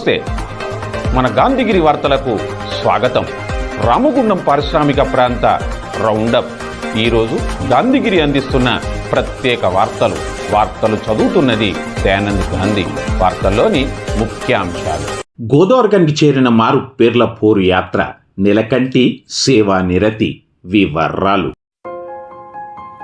నమస్తే. మన గాంధీగిరి వార్తలకు స్వాగతం. రామగుండం పారిశ్రామిక ప్రాంత రౌండప్. ఈరోజు గాంధీగిరి అందిస్తున్న ప్రత్యేక వార్తలు. వార్తలు చదువుతున్నది దయానంద్ గాంధీ. వార్తల్లోని ముఖ్యాంశాలు. గోదావరికానికి చేరిన మారు పేర్ల పోరు యాత్ర. నిలకంటి సేవా నిరతి. వివర్రాలు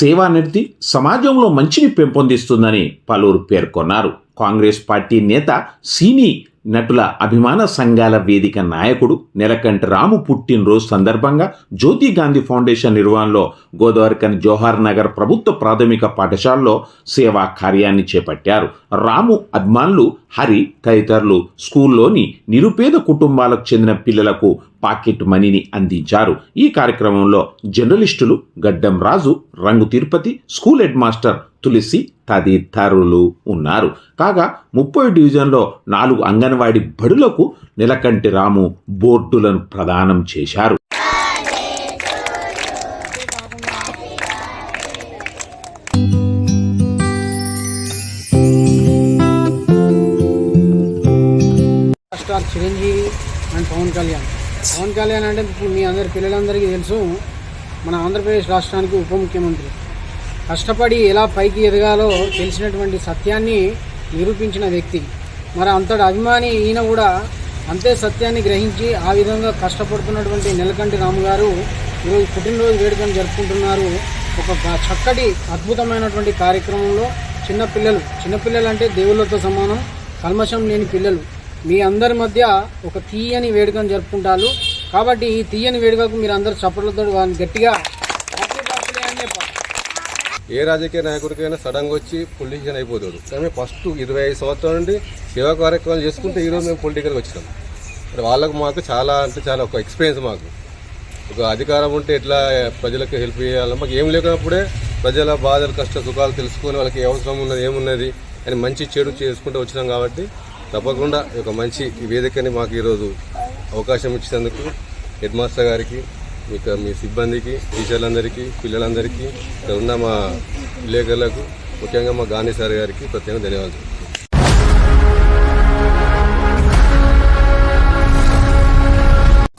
సేవానిరతి సమాజంలో మంచిని పెంపొందిస్తుందని పలువురు పేర్కొన్నారు. కాంగ్రెస్ పార్టీ నేత సినీ నటుల అభిమాన సంఘాల వేదిక నాయకుడు నెలకంటి రాము పుట్టినరోజు సందర్భంగా జ్యోతి గాంధీ ఫౌండేషన్ నిర్వహణలో గోదావరికన్ జోహార్ నగర్ ప్రభుత్వ ప్రాథమిక పాఠశాలలో సేవా కార్యాన్ని చేపట్టారు. రాము అభిమానులు హరి తదితరులు స్కూల్లోని నిరుపేద కుటుంబాలకు చెందిన పిల్లలకు పాకెట్ మనీని అందించారు. ఈ కార్యక్రమంలో జర్నలిస్టులు Gaddam Raju Rangu Tirupati school head master Tulasi తదితరులు ఉన్నారు. కాగా ముప్పై డివిజన్లో నాలుగు అంగన్వాడీ బడులకు నిలకంటి రాము బోర్డులను ప్రదానం చేశారు. Star Chiranjeevi and Pawan Kalyan. Pawan Kalyan అంటే ఇప్పుడు మీ అందరి పిల్లలందరికీ తెలుసు మన ఆంధ్రప్రదేశ్ రాష్ట్రానికి ఉప ముఖ్యమంత్రి. కష్టపడి ఎలా పైకి ఎదగాలో తెలిసినటువంటి సత్యాన్ని నిరూపించిన వ్యక్తి. మరి అంతటి అభిమాని ఈయన కూడా అంతే సత్యాన్ని గ్రహించి ఆ విధంగా కష్టపడుతున్నటువంటి నెలకంటి రాము గారు ఈరోజు పుట్టినరోజు వేడుకను జరుపుకుంటున్నారు. ఒక చక్కటి అద్భుతమైనటువంటి కార్యక్రమంలో చిన్నపిల్లలు చిన్నపిల్లలు అంటే దేవుళ్ళతో సమానం కల్మషం లేని పిల్లలు. మీ అందరి మధ్య ఒక తీయని వేడుకను జరుపుకుంటారు. కాబట్టి ఈ తీయని వేడుకకు మీరు అందరు చప్పట్లతో వారిని గట్టిగా ఏ రాజకీయ నాయకుడికైనా సడన్గా వచ్చి పొలిటీషియన్ అయిపోతాడు. కానీ ఫస్ట్ ఇరవై ఐదు సంవత్సరాల నుండి సేవా కార్యక్రమాలు చేసుకుంటే ఈరోజు మేము పొలిటికల్కి వచ్చినాం. మరి వాళ్ళకు మాకు చాలా అంటే చాలా ఒక ఎక్స్పీరియన్స్ మాకు. ఒక అధికారం ఉంటే ఎట్లా ప్రజలకు హెల్ప్ చేయాలి? మాకు ఏం లేకున్నప్పుడే ప్రజల బాధలు కష్ట సుఖాలు తెలుసుకొని వాళ్ళకి ఏ అవసరం ఉన్నది ఏమున్నది అని మంచి చెడు చేసుకుంటూ వచ్చినాం కాబట్టి తప్పకుండా ఈ ఒక మంచి వేదికని మాకు ఈరోజు అవకాశం ఇచ్చినందుకు హెడ్ మాస్టర్ గారికి మీకు మీ సిబ్బందికి టీచర్లందరికీ పిల్లలందరికీ ఇక్కడ ఉన్న మా విలేకరులకు ముఖ్యంగా మా గాంధీ సార్ గారికి ప్రత్యేక ధన్యవాదాలు.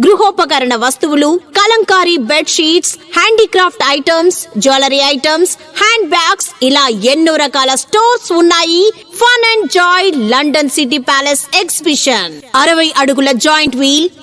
గృహోపకరణ వస్తువులు Kalamkari bed sheets handicraft items jewellery items hand bags ఇలా ఎన్నో రకాల స్టోర్స్ ఉన్నాయి. Fun and joy London city palace exhibition. అరవై అడుగుల joint wheel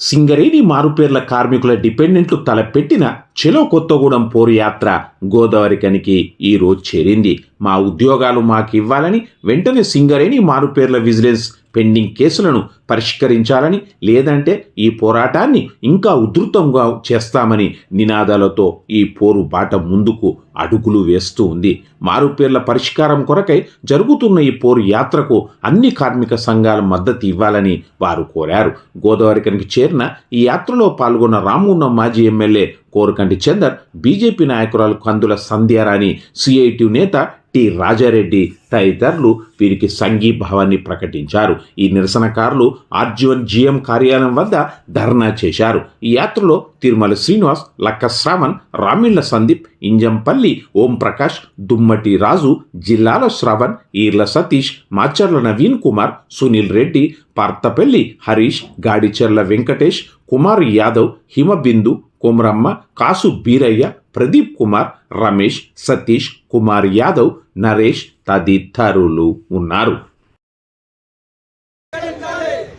సింగరేణి మారుపేర్ల కార్మికుల డిపెండెంట్లు తలపెట్టిన చెలో కొత్తగూడెం పోరు యాత్ర గోదావరికనికి ఈ రోజు చేరింది. మా ఉద్యోగాలు మాకు ఇవ్వాలని వెంటనే సింగరేణి మారుపేర్ల విజిలెన్స్ పెండింగ్ కేసులను పరిష్కరించాలని లేదంటే ఈ పోరాటాన్ని ఇంకా ఉధృతంగా చేస్తామని నినాదాలతో ఈ పోరు బాట ముందుకు అడుగులు వేస్తూ ఉంది. మారుపేర్ల పరిష్కారం కొరకై జరుగుతున్న ఈ పోరు యాత్రకు అన్ని కార్మిక సంఘాల మద్దతు ఇవ్వాలని వారు కోరారు. గోదావరికనికి చేరిన ఈ యాత్రలో పాల్గొన్న రామగుండం మాజీ ఎమ్మెల్యే కోరకంటి చందర్ బీజేపీ నాయకురాలు కందుల సంధ్యారాణి సిఐటి నేత టి రాజారెడ్డి తదితరులు వీరికి సంఘీభావాన్ని ప్రకటించారు. ఈ నిరసనకారులు ఆర్జీవన్ జిఎం కార్యాలయం వద్ద ధర్నా చేశారు. ఈ యాత్రలో తిరుమల శ్రీనివాస్ లక్క శ్రావణ్ రామిళ్ళ సందీప్ ఇంజంపల్లి ఓం ప్రకాష్ దుమ్మటి రాజు జిల్లాల శ్రవణ్ ఈర్ల సతీష్ మాచర్ల నవీన్ కుమార్ సునీల్ రెడ్డి పార్తపల్లి హరీష్ గాడిచెర్ల వెంకటేష్ కుమార్ యాదవ్ హిమబిందు కొమరమ్మ కాసు బీరయ్య ప్రదీప్ కుమార్ రమేష్ సతీష్ కుమార్ యాదవ్ నరేష్ తదితరులు ఉన్నారు.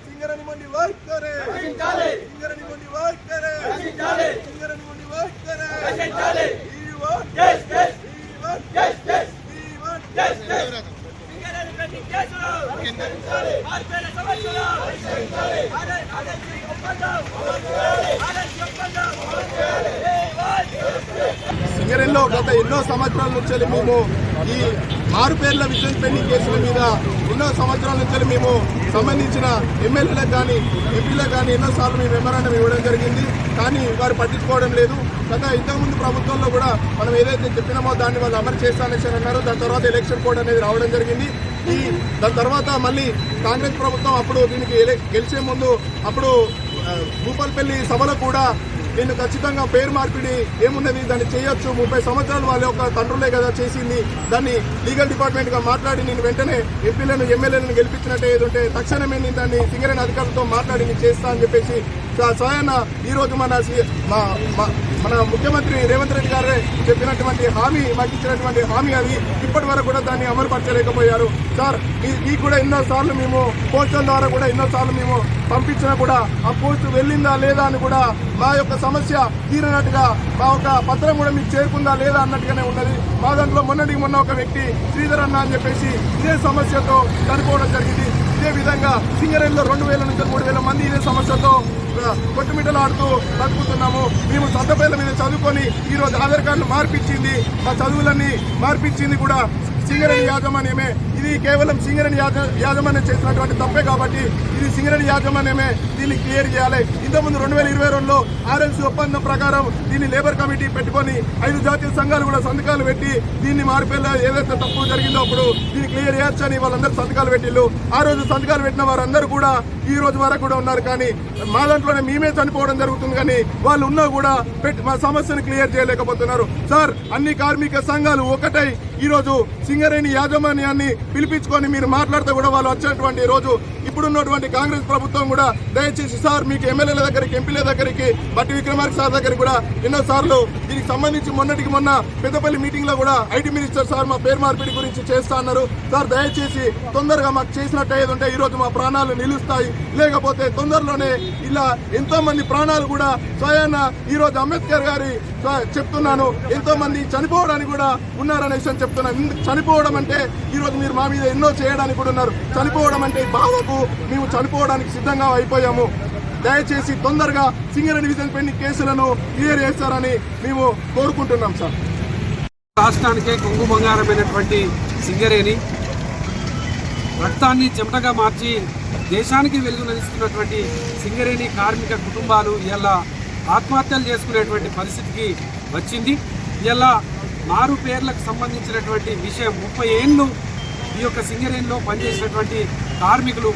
సింగరని మండి సింగరేణిలో గత ఎన్నో సంవత్సరాల నుంచి మేము ఈ ఆరు పేర్ల విజిలెన్స్ పెండింగ్ కేసుల మీద ఎన్నో సంవత్సరాల నుంచి మేము సంబంధించిన ఎమ్మెల్యేలకు కానీ ఎంపీలకు కానీ ఎన్నోసార్లు మేము మెమరాండం ఇవ్వడం జరిగింది. కానీ వారు పట్టించుకోవడం లేదు. గత ఇంతకుముందు ప్రభుత్వంలో కూడా మనం ఏదైతే చెప్పినామో దాన్ని వాళ్ళు అమలు చేస్తానేసి అన్నారు. దాని తర్వాత ఎలక్షన్ కోడ్ అనేది రావడం జరిగింది. ఈ దాని తర్వాత మళ్ళీ కాంగ్రెస్ ప్రభుత్వం అప్పుడు దీనికి గెలిచే ముందు అప్పుడు భూపాల్పల్లి సభలో కూడా నేను ఖచ్చితంగా పేరు మార్పిడి ఏమున్నది? దాన్ని చేయొచ్చు. ముప్పై సంవత్సరాలు వాళ్ళ యొక్క తండ్రులే కదా చేసింది. దాన్ని లీగల్ డిపార్ట్మెంట్గా మాట్లాడి నేను వెంటనే ఎంపీలను ఎమ్మెల్యేలను గెలిపించినట్టే ఏదంటే తక్షణమే నేను దాన్ని సింగరేణి అధికారులతో మాట్లాడి నేను చేస్తా అని చెప్పేసి సాయన స్వయాన ఈ రోజు మన మా- మా- మన ముఖ్యమంత్రి రేవంత్ రెడ్డి గారే చెప్పినటువంటి హామీ మాకు ఇచ్చినటువంటి హామీ అది ఇప్పటి వరకు కూడా దాన్ని అమలుపరచలేకపోయారు. సార్ మీ- మీకు కూడా ఎన్నో సార్లు మేము పోస్టుల ద్వారా కూడా ఎన్నో సార్లు మేము పంపించినా కూడా ఆ పోస్టు వెళ్ళిందా లేదా అని కూడా మా యొక్క సమస్య తీరినట్టుగా మా యొక్క పత్రం కూడా మీకు చేరుకుందా లేదా అన్నట్టుగానే ఉన్నది. మా దాంట్లో మొన్నటికి మొన్న ఒక వ్యక్తి శ్రీధర్ అన్న అని చెప్పేసి ఇదే సమస్యతో చనిపోవడం జరిగింది. ఇదే విధంగా సింగరేణిలో రెండు వేల నుంచి మూడు వేల మంది ఇదే సమస్యతో ఆ, కొట్టుమిట్టలాడుతూ బతుకుతున్నాము. మేము సద్దపేల మీద చదువుకొని ఈ రోజు ఆధార్ కార్డులు మార్పిచ్చింది. ఆ చదువులన్నీ మార్పిచ్చింది కూడా సింగరేణి యాజమాన్యమే. ఇది కేవలం సింగరేణి యాజ- యాజమాన్యం చేసినటువంటి తప్పే కాబట్టి ఇది సింగరేణి యాజమాన్యమే దీన్ని క్లియర్ చేయాలి. ఇంతకుముందు రెండు వేల ఇరవై రెండులో ఆర్ఎల్సీ ఒప్పందం ప్రకారం దీన్ని లేబర్ కమిటీ పెట్టుకొని ఐదు జాతీయ సంఘాలు కూడా సంతకాలు పెట్టి దీన్ని మార్పేలా ఏదైతే తప్పు జరిగిందో అప్పుడు దీన్ని క్లియర్ చేయొచ్చని వాళ్ళందరూ సంతకాలు పెట్టిళ్ళు. ఆ రోజు సంతకాలు పెట్టిన వారందరూ కూడా ఈ రోజు వరకు కూడా ఉన్నారు. కానీ మా దాంట్లోనే మేమే చనిపోవడం జరుగుతుంది. కానీ వాళ్ళు ఉన్నా కూడా పెట్టి మా సమస్యను క్లియర్ చేయలేకపోతున్నారు. సార్ అన్ని కార్మిక సంఘాలు ఒకటై ఈ రోజు సింగరేణి యాజమాన్యాన్ని పిలిపించుకొని మీరు మాట్లాడితే కూడా వాళ్ళు వచ్చేటువంటి రోజు ఇప్పుడున్నటువంటి కాంగ్రెస్ ప్రభుత్వం కూడా దయచేసి సార్ మీకు ఎమ్మెల్యేల దగ్గరికి ఎంపీల దగ్గరికి బట్టి విక్రమార్క సార్ దగ్గరికి కూడా ఎన్నో సార్లు దీనికి సంబంధించి మొన్నటికి మొన్న పెద్దపల్లి మీటింగ్లో కూడా ఐటీ మినిస్టర్ సార్ మా పేరు మార్పిడి గురించి చేస్తా అన్నారు. సార్ దయచేసి తొందరగా మాకు చేసినట్టు ఏది ఉంటే ఈ రోజు మా ప్రాణాలు నిలుస్తాయి. లేకపోతే తొందరలోనే ఇలా ఎంతో మంది ప్రాణాలు కూడా స్వయాన ఈ రోజు అంబేద్కర్ గారి చెప్తున్నాను. ఎంతో మంది చనిపోవడానికి కూడా ఉన్నారనే విషయం చెప్తున్నాను. చనిపోవడం అంటే ఈ రోజు మీరు మా మీద ఎన్నో చేయడానికి కూడా ఉన్నారు. చనిపోవడం అంటే బాధకు మేము చనిపోవడానికి సిద్ధంగా అయిపోయాము. దయచేసి తొందరగా సింగరేణి విజన్ పెండింగ్ కేసులను క్లియర్ చేస్తారని మేము కోరుకుంటున్నాం సార్. రాష్ట్రానికే కొంగు బంగారమైనటువంటి సింగరేణి రక్తాన్ని చెమటగా మార్చి దేశానికి వెలుగునిస్తున్నటువంటి సింగరేణి కార్మిక కుటుంబాలు ఇలా ఆత్మహత్యలు చేసుకునేటువంటి పరిస్థితికి వచ్చింది. ఇలా మారు పేర్లకు సంబంధించినటువంటి విషయం ముప్పై ఏళ్ళు ఈ యొక్క సింగరేణిలో పనిచేసినటువంటి కార్మికులు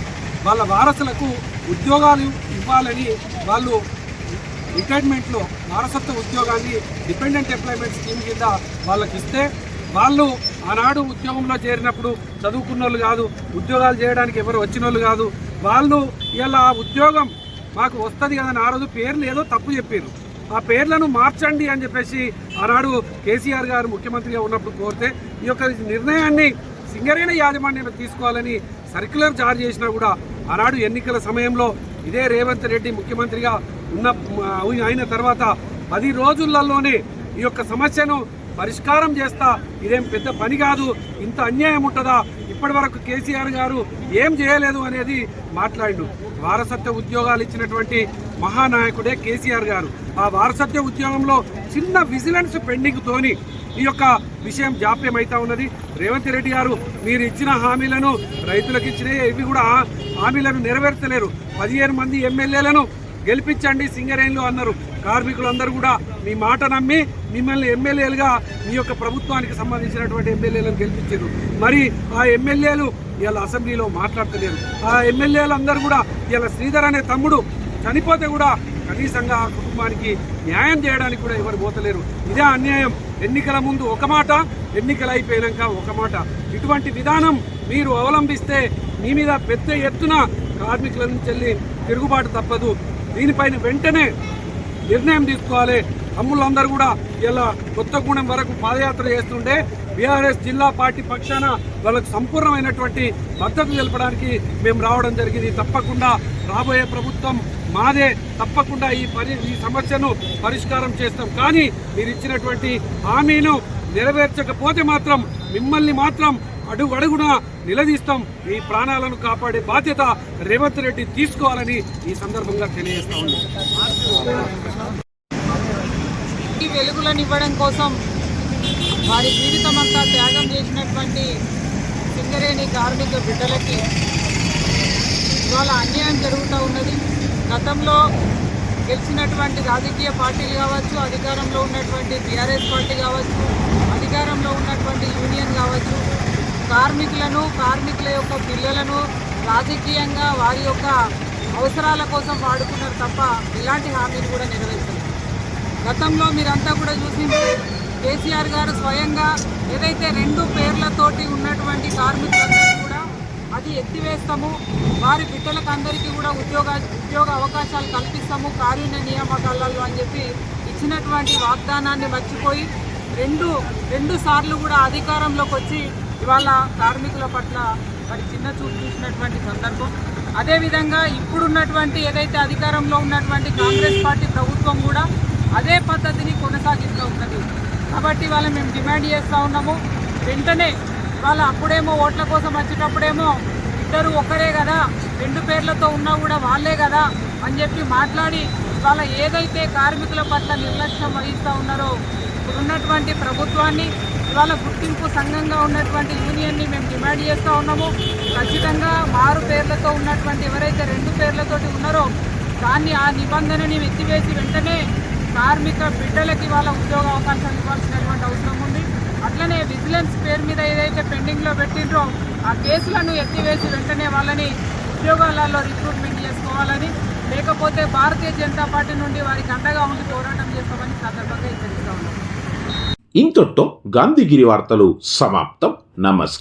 వాళ్ళ వారసులకు ఉద్యోగాలు ఇవ్వాలని వాళ్ళు రిటైర్మెంట్లో వారసత్వ ఉద్యోగాన్ని డిపెండెంట్ ఎంప్లాయ్మెంట్ స్కీమ్ కింద వాళ్ళకి ఇస్తే వాళ్ళు ఆనాడు ఉద్యోగంలో చేరినప్పుడు చదువుకున్న వాళ్ళు కాదు ఉద్యోగాలు చేయడానికి ఎవరు వచ్చిన వాళ్ళు కాదు వాళ్ళు ఇలా ఆ ఉద్యోగం మాకు వస్తుంది కదా ఆ రోజు పేర్లు ఏదో తప్పు చెప్పారు ఆ పేర్లను మార్చండి అని చెప్పేసి ఆనాడు కేసీఆర్ గారు ముఖ్యమంత్రిగా ఉన్నప్పుడు కోరితే ఈ యొక్క నిర్ణయాన్ని సింగరేణ యాజమాన్యం తీసుకోవాలని సర్క్యులర్ జారీ చేసినా కూడా ఆనాడు ఎన్నికల సమయంలో ఇదే రేవంత్ రెడ్డి ముఖ్యమంత్రిగా ఉన్న అయిన తర్వాత పది రోజులలోనే ఈ యొక్క సమస్యను పరిష్కారం చేస్తా ఇదేం పెద్ద పని కాదు ఇంత అన్యాయం ఉంటుందా ఇప్పటి వరకు కేసీఆర్ గారు ఏం చేయలేదు అనేది మాట్లాడు వారసత్వ ఉద్యోగాలు ఇచ్చినటువంటి మహానాయకుడే కేసీఆర్ గారు. ఆ వారసత్వ ఉద్యోగంలో చిన్న విజిలెన్స్ పెండింగ్తోని ఈ యొక్క విషయం జాప్యం అవుతా ఉన్నది. రేవంత్ రెడ్డి గారు మీరు ఇచ్చిన హామీలను రైతులకు ఇచ్చిన ఇవి కూడా హామీలను నెరవేర్చలేరు. పదిహేను మంది ఎమ్మెల్యేలను గెలిపించండి సింగరేణిలో అన్నారు. కార్మికులందరూ కూడా మీ మాట నమ్మి మిమ్మల్ని ఎమ్మెల్యేలుగా మీ యొక్క ప్రభుత్వానికి సంబంధించినటువంటి ఎమ్మెల్యేలను గెలిపించారు. మరి ఆ ఎమ్మెల్యేలు ఇలా అసెంబ్లీలో మాట్లాడతలేరు. ఆ ఎమ్మెల్యేలు అందరూ కూడా ఇలా శ్రీధర్ అనే తమ్ముడు చనిపోతే కూడా కనీసంగా ఆ కుటుంబానికి న్యాయం చేయడానికి కూడా ఎవరు పోతలేరు. ఇదే అన్యాయం. ఎన్నికల ముందు ఒక మాట ఎన్నికలు అయిపోయినాక ఒక మాట. ఇటువంటి విధానం మీరు అవలంబిస్తే మీ మీద పెద్ద ఎత్తున కార్మికుల నుంచి వెళ్ళి తిరుగుబాటు తప్పదు. దీనిపైన వెంటనే నిర్ణయం తీసుకోవాలి. తమ్ముళ్ళందరూ కూడా ఇలా కొత్తగూడెం వరకు పాదయాత్ర చేస్తుంటే బీఆర్ఎస్ జిల్లా పార్టీ పక్షాన వాళ్ళకు సంపూర్ణమైనటువంటి మద్దతు తెలపడానికి మేము రావడం జరిగింది. తప్పకుండా రాబోయే ప్రభుత్వం మాదే తప్పకుండా ఈ పరి ఈ సమస్యను పరిష్కారం చేస్తాం. కానీ మీరు ఇచ్చినటువంటి హామీను నెరవేర్చకపోతే మాత్రం మిమ్మల్ని మాత్రం అడుగు అడుగున నిలదీస్తాం. మీ ప్రాణాలను కాపాడే బాధ్యత రేవంత్ రెడ్డి తీసుకోవాలని ఈ సందర్భంగా తెలియజేస్తా ఉన్నాం. ఈ వెలుగులను కోసం వారి జీవితం అంతా త్యాగం చేసినటువంటి సింగరేణి కార్మిక బిడ్డలకి ఇవాళ అన్యాయం జరుగుతూ ఉన్నది. గతంలో గెలిచినటువంటి రాజకీయ పార్టీలు కావచ్చు అధికారంలో ఉన్నటువంటి బీఆర్ఎస్ పార్టీ కావచ్చు అధికారంలో ఉన్నటువంటి యూనియన్ కావచ్చు కార్మికులను కార్మికుల యొక్క పిల్లలను రాజకీయంగా వారి యొక్క అవసరాల కోసం వాడుకున్నారు తప్ప ఎలాంటి హామీలు కూడా నెరవేర్చలేదు. గతంలో మీరంతా కూడా చూసింది కేసీఆర్ గారు స్వయంగా ఏదైతే రెండు పేర్లతోటి ఉన్నటువంటి కార్మికులందరూ అది ఎత్తివేస్తాము. వారి బిడ్డలకు అందరికీ కూడా ఉద్యోగ ఉద్యోగ అవకాశాలు కల్పిస్తాము. కారుణ్య నియామకాలలో అని చెప్పి ఇచ్చినటువంటి వాగ్దానాన్ని మర్చిపోయి రెండు రెండు సార్లు కూడా అధికారంలోకి వచ్చి ఇవాళ కార్మికుల పట్ల మరి చిన్న చూపు చూసినటువంటి సందర్భం. అదేవిధంగా ఇప్పుడున్నటువంటి ఏదైతే అధికారంలో ఉన్నటువంటి కాంగ్రెస్ పార్టీ ప్రభుత్వం కూడా అదే పద్ధతిని కొనసాగిస్తూ ఉన్నది. కాబట్టి వాళ్ళ మేము డిమాండ్ చేస్తూ ఉన్నాము. వెంటనే వాళ్ళ అప్పుడేమో ఓట్ల కోసం వచ్చేటప్పుడేమో ఇద్దరు ఒక్కరే కదా రెండు పేర్లతో ఉన్నా కూడా వాళ్ళే కదా అని చెప్పి మాట్లాడి వాళ్ళ ఏదైతే కార్మికుల పట్ల నిర్లక్ష్యం వహిస్తూ ఉన్నారో ఉన్నటువంటి ప్రభుత్వాన్ని ఇవాళ గుర్తింపు సంఘంగా ఉన్నటువంటి యూనియన్ని మేము డిమాండ్ చేస్తూ ఉన్నాము. ఖచ్చితంగా మారు పేర్లతో ఉన్నటువంటి ఎవరైతే రెండు పేర్లతోటి ఉన్నారో దాన్ని ఆ నిబంధనని ఎత్తివేసి వెంటనే కార్మిక బిడ్డలకి వాళ్ళ ఉద్యోగ అవకాశాలు ఇవ్వాల్సినటువంటి అవసరం ఉంది. అట్లనే విజిలెన్స్ పేరు మీద ఏదైతే పెండింగ్లో పెట్టిండ్రో ఆ కేసులను ఎత్తివేసి వెంటనే వాళ్ళని ఉద్యోగాలలో రిక్రూట్మెంట్ చేసుకోవాలని లేకపోతే భారతీయ జనతా పార్టీ నుండి వారికి అండగా ఉండి పోరాటం చేస్తామని సందర్భంగా హెచ్చరిస్తా ఉన్నాం. ఇంతటితో గాంధీగిరి వార్తలు సమాప్తం. నమస్కారం.